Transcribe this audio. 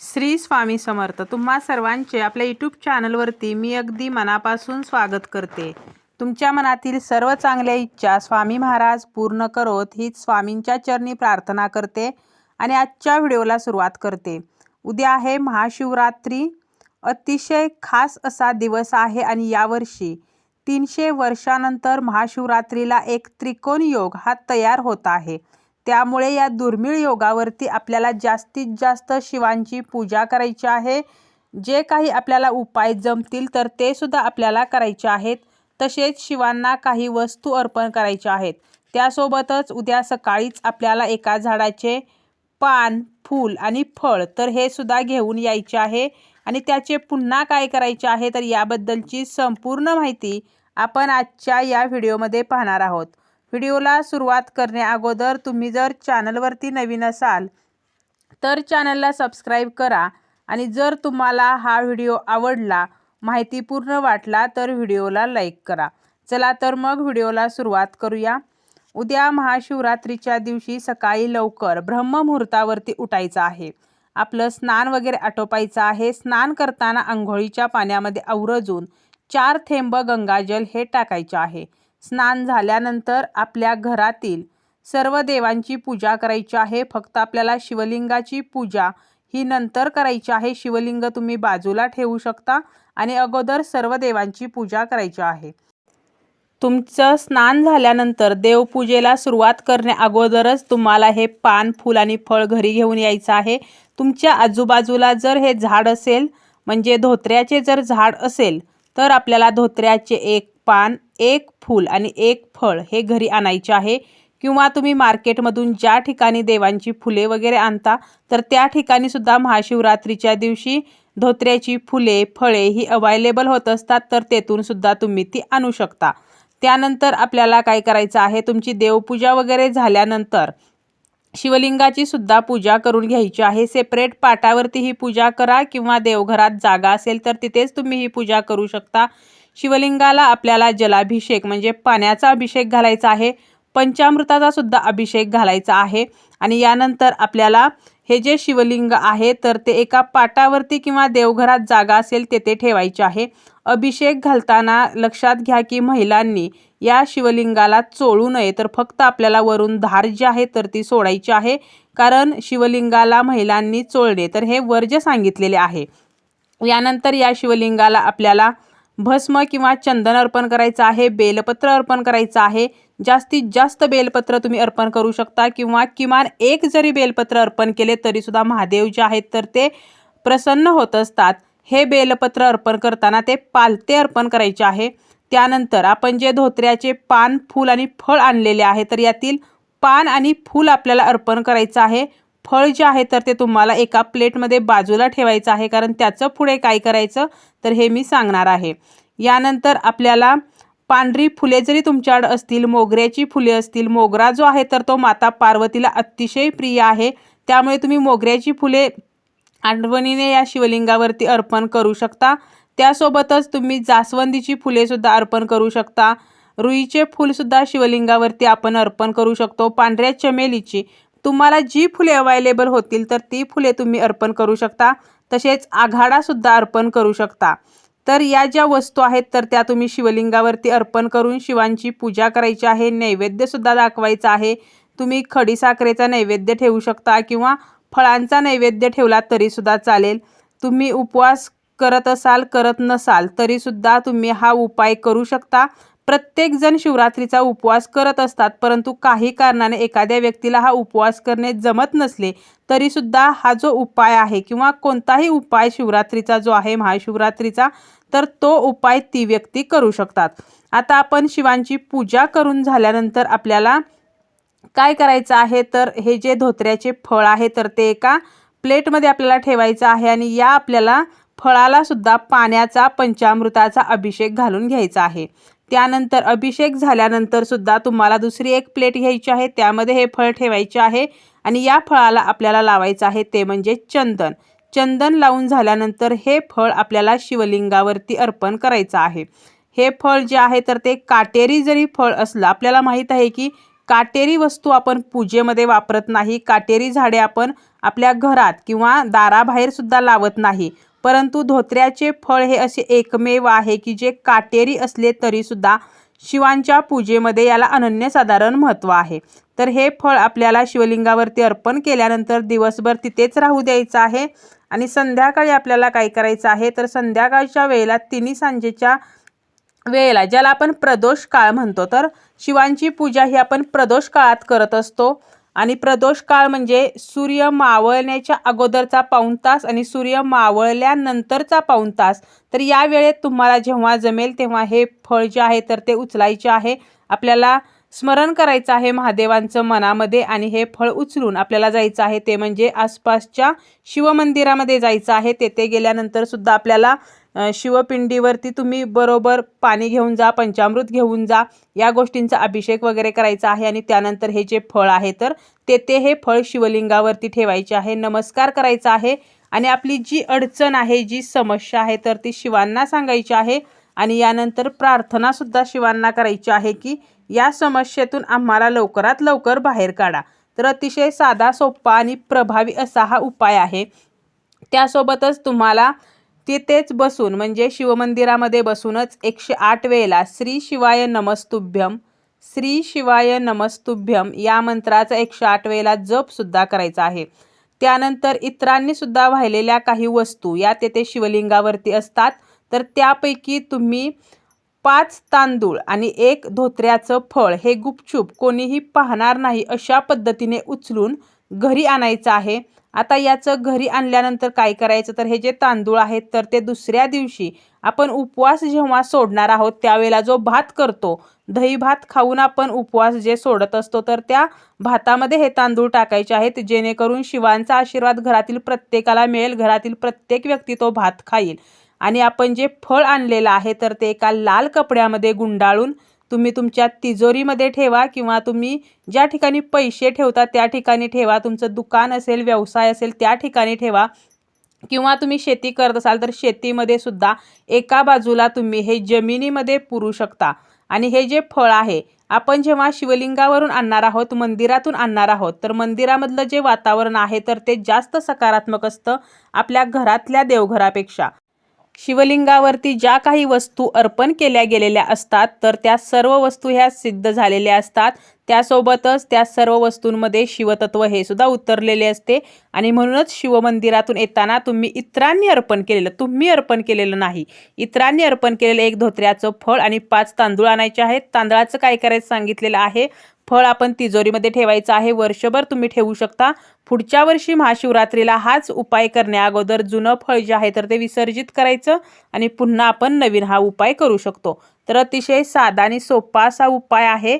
श्री स्वामी समर्थ तुम्हा सर्वांचे आपल्या यूट्यूब चॅनलवरती मी अगदी मनापासून स्वागत करते. तुमच्या मनातील सर्व चांगल्या इच्छा स्वामी महाराज पूर्ण करोत हीच स्वामींच्या चरणी प्रार्थना करते आणि आजच्या व्हिडिओला सुरुवात करते. उद्या आहे महाशिवरात्री. अतिशय खास असा दिवस आहे आणि यावर्षी तीनशे वर्षानंतर महाशिवरात्रीला एक त्रिकोण योग हा तयार होत आहे. त्यामुळे या दुर्मिळ योगावरती आपल्याला जास्तीत जास्त शिवांची पूजा करायची आहे. जे काही आपल्याला उपाय जमतील तर ते सुद्धा आपल्याला करायचे आहेत. तसेच शिवांना काही वस्तू अर्पण करायच्या आहेत. त्यासोबतच उद्या सकाळीच आपल्याला एका झाडाचे पान फूल आणि फळ तर हे सुद्धा घेऊन यायचे आहे. आणि त्याचे पुन्हा काय करायचे आहे तर याबद्दलची संपूर्ण माहिती आपण आजच्या या व्हिडिओमध्ये पाहणार आहोत. व्हिडिओला सुरुवात करण्याअगोदर तुम्ही जर चॅनलवरती नवीन असाल तर चॅनलला सबस्क्राईब करा. आणि जर तुम्हाला हा व्हिडिओ आवडला माहितीपूर्ण वाटला तर व्हिडिओला लाईक करा. चला तर मग व्हिडिओला सुरुवात करूया. उद्या महाशिवरात्रीच्या दिवशी सकाळी लवकर ब्रह्ममुहूर्तावरती उठायचं आहे. आपलं स्नान वगैरे आटोपायचं आहे. स्नान करताना आंघोळीच्या पाण्यामध्ये आवरजून चार थेंब गंगाजल हे टाकायचे आहे. स्नान झाल्यानंतर आपल्या घरातील सर्व देवांची पूजा करायची आहे. फक्त आपल्याला शिवलिंगाची पूजा ही नंतर करायची आहे. शिवलिंग तुम्ही बाजूला ठेवू शकता आणि अगोदर सर्व देवांची पूजा करायची आहे. तुमचं स्नान झाल्यानंतर देवपूजेला सुरुवात करण्या अगोदरच तुम्हाला हे पान फूल आणि फळ घरी घेऊन यायचं आहे. तुमच्या आजूबाजूला जर हे झाड असेल म्हणजे धोत्र्याचे जर झाड असेल तर आपल्याला धोत्र्याचे एक पान एक फूल आणि एक फळ हे घरी आणायचे आहे. किंवा तुम्ही मार्केटमधून ज्या ठिकाणी देवांची फुले वगैरे आणता तर त्या ठिकाणी सुद्धा महाशिवरात्रीच्या दिवशी धोत्र्याची फुले फळे ही अवायलेबल होत असतात तर तेथून सुद्धा तुम्ही ती आणू शकता. त्यानंतर आपल्याला काय करायचं आहे तुमची देवपूजा वगैरे झाल्यानंतर शिवलिंगाची सुद्धा पूजा करून घ्यायची आहे. सेपरेट पाटावरती ही पूजा करा किंवा देवघरात जागा असेल तर तिथेच तुम्ही ही पूजा करू शकता. शिवलिंगाला आपल्याला जलाभिषेक म्हणजे पाण्याचा अभिषेक घालायचा आहे पंचामृताचा सुद्धा अभिषेक घालायचा आहे आणि यानंतर आपल्याला हे जे शिवलिंग आहे तर ते एका पाटावरती किंवा देवघरात जागा असेल तेथे ठेवायचे आहे. अभिषेक घालताना लक्षात घ्या की महिलांनी या शिवलिंगाला चोळू नये तर फक्त आपल्याला वरून धार जी आहे तर ती सोडायची आहे कारण शिवलिंगाला महिलांनी चोळणे तर हे वर्ज सांगितलेले आहे. यानंतर या शिवलिंगाला आपल्याला भस्म किंवा चंदन अर्पण करायचं आहे बेलपत्र अर्पण करायचं आहे. जास्तीत जास्त बेलपत्र तुम्ही अर्पण करू शकता किंवा किमान एक जरी बेलपत्र अर्पण केले तरीसुद्धा महादेव जे आहेत तर ते प्रसन्न होत असतात. हे बेलपत्र अर्पण करताना ते पालते अर्पण करायचे आहे. त्यानंतर आपण जे धोत्र्याचे पान फूल आणि फळ आणलेले आहे तर यातील पान आणि फूल आपल्याला अर्पण करायचं आहे. फळ जे आहे तर ते तुम्हाला एका प्लेटमध्ये बाजूला ठेवायचं आहे कारण त्याचं पुढे काय करायचं तर हे मी सांगणार आहे. यानंतर आपल्याला पांढरी फुले जरी तुमच्याकडे असतील मोगऱ्याची फुले असतील मोगरा जो आहे तर तो माता पार्वतीला अतिशय प्रिय आहे. त्यामुळे तुम्ही मोगऱ्याची फुले आठवणीने या शिवलिंगावरती अर्पण करू शकता. त्यासोबतच तुम्ही जास्वंदीची फुलेसुद्धा अर्पण करू शकता. रुईचे फूलसुद्धा शिवलिंगावरती आपण अर्पण करू शकतो. पांढऱ्या चमेलीची तुम्हाला जी फुले अवेलेबल होतील तर ती फुले तुम्ही अर्पण करू शकता. तसेच आघाडासुद्धा अर्पण करू शकता. तर या ज्या वस्तू आहेत तर त्या तुम्ही शिवलिंगावरती अर्पण करून शिवांची पूजा करायची आहे नैवेद्यसुद्धा दाखवायचा आहे. तुम्ही खडीसाखरेचा नैवेद्य ठेवू शकता किंवा फळांचा नैवेद्य ठेवला तरीसुद्धा चालेल. तुम्ही उपवास करत असाल करत नसाल तरीसुद्धा तुम्ही हा उपाय करू शकता. प्रत्येकजण शिवरात्रीचा उपवास करत असतात परंतु काही कारणाने एखाद्या व्यक्तीला हा उपवास करणे जमत नसले तरीसुद्धा हा जो उपाय आहे किंवा कोणताही उपाय शिवरात्रीचा जो आहे महाशिवरात्रीचा तर तो उपाय ती व्यक्ती करू शकतात. आता आपण शिवांची पूजा करून झाल्यानंतर आपल्याला काय करायचं आहे? तर हे जे धोत्र्याचे फळ आहे तर ते एका प्लेटमध्ये आपल्याला ठेवायचं आहे आणि या आपल्याला फळाला सुद्धा पाण्याचा पंचामृताचा अभिषेक घालून घ्यायचा आहे. त्यानंतर अभिषेक झाल्यानंतर सुद्धा तुम्हाला दुसरी एक प्लेट घ्यायची आहे. त्यामध्ये हे फळ ठेवायचे आहे आणि या फळाला आपल्याला लावायचं आहे ते म्हणजे चंदन. चंदन लावून झाल्यानंतर हे फळ आपल्याला शिवलिंगावरती अर्पण करायचं आहे. हे फळ जे आहे तर ते काटेरी जरी फळ असलं आपल्याला माहीत आहे की काटेरी वस्तू आपण पूजेमध्ये वापरत नाही. काटेरी झाडे आपण आपल्या घरात किंवा दाराबाहेर सुद्धा लावत नाही. परंतु धोत्र्याचे फळ हे असे एकमेव आहे की जे काटेरी असले तरीसुद्धा शिवांच्या पूजेमध्ये याला अनन्यसाधारण महत्त्व आहे. तर हे फळ आपल्याला शिवलिंगावरती अर्पण केल्यानंतर दिवसभर तिथेच राहू द्यायचं आहे आणि संध्याकाळी आपल्याला काय करायचं आहे? तर संध्याकाळच्या वेळेला तिन्ही सांजेच्या वेळेला ज्याला आपण प्रदोष काळ म्हणतो तर शिवांची पूजा ही आपण प्रदोष काळात करत असतो. आणि प्रदोष काळ म्हणजे सूर्य मावळण्याच्या अगोदरचा पाऊण तास आणि सूर्य मावळल्यानंतरचा पाऊण तास. तर या वेळेत तुम्हाला जेव्हा जमेल तेव्हा हे फळ जे आहे तर ते उचलायचे आहे. आपल्याला स्मरण करायचं आहे महादेवांचं मनामध्ये आणि हे फळ उचलून आपल्याला जायचं आहे ते म्हणजे आसपासच्या शिवमंदिरामध्ये जायचं आहे. तेथे गेल्यानंतर सुद्धा आपल्याला शिवपिंडीवरती तुम्ही बरोबर पाणी घेऊन जा पंचामृत घेऊन जा या गोष्टींचा अभिषेक वगैरे करायचा आहे आणि त्यानंतर हे जे फळ आहे तर तेथे हे फळ शिवलिंगावरती ठेवायचे आहे नमस्कार करायचा आहे आणि आपली जी अडचण आहे जी समस्या आहे तर ती शिवांना सांगायची आहे आणि यानंतर प्रार्थनासुद्धा शिवांना करायची आहे की या समस्येतून आम्हाला लवकरात लवकर बाहेर काढा. तर अतिशय साधा सोपा आणि प्रभावी असा हा उपाय आहे. त्यासोबतच तुम्हाला तिथेच बसून म्हणजे शिवमंदिरामध्ये बसूनच एकशे आठ वेळेला श्री शिवाय नमस्तुभ्यम श्री शिवाय नमस्तुभ्यम या मंत्राचा एकशे आठ वेळेला जपसुद्धा करायचा आहे. त्यानंतर इतरांनीसुद्धा वाहिलेल्या काही वस्तू या तेथे शिवलिंगावरती असतात. तर त्यापैकी तुम्ही पाच तांदूळ आणि एक धोत्र्याचं फळ हे गुपचूप कोणीही पाहणार नाही अशा पद्धतीने उचलून घरी आणायचं आहे. आता याचं घरी आणल्यानंतर काय करायचं? तर हे जे तांदूळ आहेत तर ते दुसऱ्या दिवशी आपण उपवास जेव्हा सोडणार आहोत त्यावेळेला जो भात करतो दही भात खाऊन आपण उपवास जे सोडत असतो तर त्या भातामध्ये हे तांदूळ टाकायचे आहेत जेणेकरून शिवांचा आशीर्वाद घरातील प्रत्येकाला मिळेल घरातील प्रत्येक व्यक्ती तो भात खाईल. आणि आपण जे फळ आणलेलं आहे तर ते एका लाल कपड्यामध्ये गुंडाळून तुम्ही तुमच्या तिजोरीमध्ये ठेवा किंवा तुम्ही ज्या ठिकाणी पैसे ठेवता त्या ठिकाणी ठेवा. तुमचं दुकान असेल व्यवसाय असेल त्या ठिकाणी ठेवा. किंवा तुम्ही शेती करत असाल तर शेतीमध्ये सुद्धा एका बाजूला तुम्ही हे जमिनीमध्ये पुरू शकता. आणि हे जे फळ आहे आपण जेव्हा शिवलिंगावरून आणणार आहोत मंदिरातून आणणार आहोत तर मंदिरामधलं जे वातावरण आहे तर ते जास्त सकारात्मक असतं आपल्या घरातल्या देवघरापेक्षा. शिवलिंगावरती ज्या काही वस्तू अर्पण केल्या गेलेल्या असतात तर त्या सर्व वस्तू ह्या सिद्ध झालेल्या असतात. त्यासोबतच त्या सर्व वस्तूंमध्ये शिवतत्व हे सुद्धा उतरलेले असते. आणि म्हणूनच शिवमंदिरातून येताना तुम्ही इतरांनी अर्पण केलेलं तुम्ही अर्पण केलेलं नाही. इतरांनी अर्पण केलेलं एक धोत्र्याचं फळ आणि पाच तांदूळ आणायचे आहेत. तांदळाचं काय करायचं सांगितलेलं आहे? फळ आपण तिजोरीमध्ये ठेवायचं आहे. वर्षभर तुम्ही ठेवू शकता. पुढच्या वर्षी महाशिवरात्रीला हाच उपाय करण्या अगोदर जुनं फळ जे आहे तर ते विसर्जित करायचं आणि पुन्हा आपण नवीन हा उपाय करू शकतो. तर अतिशय साधा आणि सोपा असा उपाय आहे.